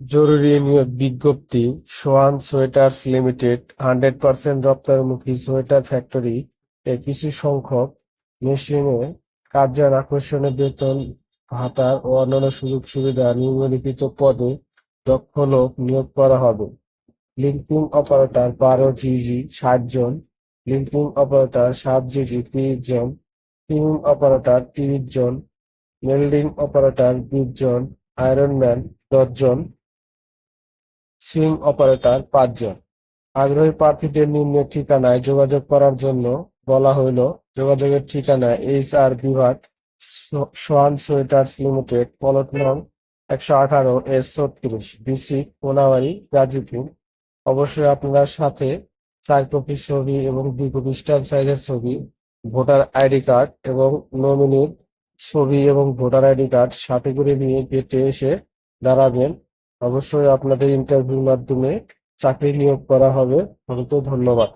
জরুরি নিয়োগ বিজ্ঞপ্তি, Swan sweaters limited, hundred percent রপ্তানিমুখী sweater factory এ কিছু সংখ্যক মেশিনে কার্যের আকর্ষণীয় বেতন ভাতা ও অন্যান্য সুযোগ সুবিধা নিম্নলিখিত পদে দক্ষ লোক নিয়োগ করা হবে। লিঙ্কিং অপারেটর বারো জিজি ষাট জন লিঙ্কিং অপারেটর সাত জিজি তিরিশ জন পিনিং অপারেটর তিরিশ জন মেল্ডিং অপারেটর বিশ জন আয়রনম্যান দশ জন সুইং অপারেটর পাঁচজন। আগ্রহী প্রার্থীদের নিম্ন ঠিকানায় যোগাযোগ করার জন্য বলা হইল যোগাযোগের ঠিকানা এইচ আর বিভাগ সোয়ান সোয়েটার্স লিমিটেড, পলট নং একশো আঠারো এস ছত্রিশ, বিসি, কোনাবাড়ি, গাজীপুর। অবশ্যই আপনার সাথে চার কপি ছবি এবং দুই কপি স্ট্যাম্প সাইজের ছবি, ভোটার আইডি কার্ড এবং নমিনির ছবি এবং ভোটার আইডি কার্ড সাথে করে নিয়ে গেটে এসে দাঁড়াবেন। অবশ্যই আপনাদের ইন্টারভিউর মাধ্যমে চাকরি নিয়োগ করা হবে। সবাইকে ধন্যবাদ।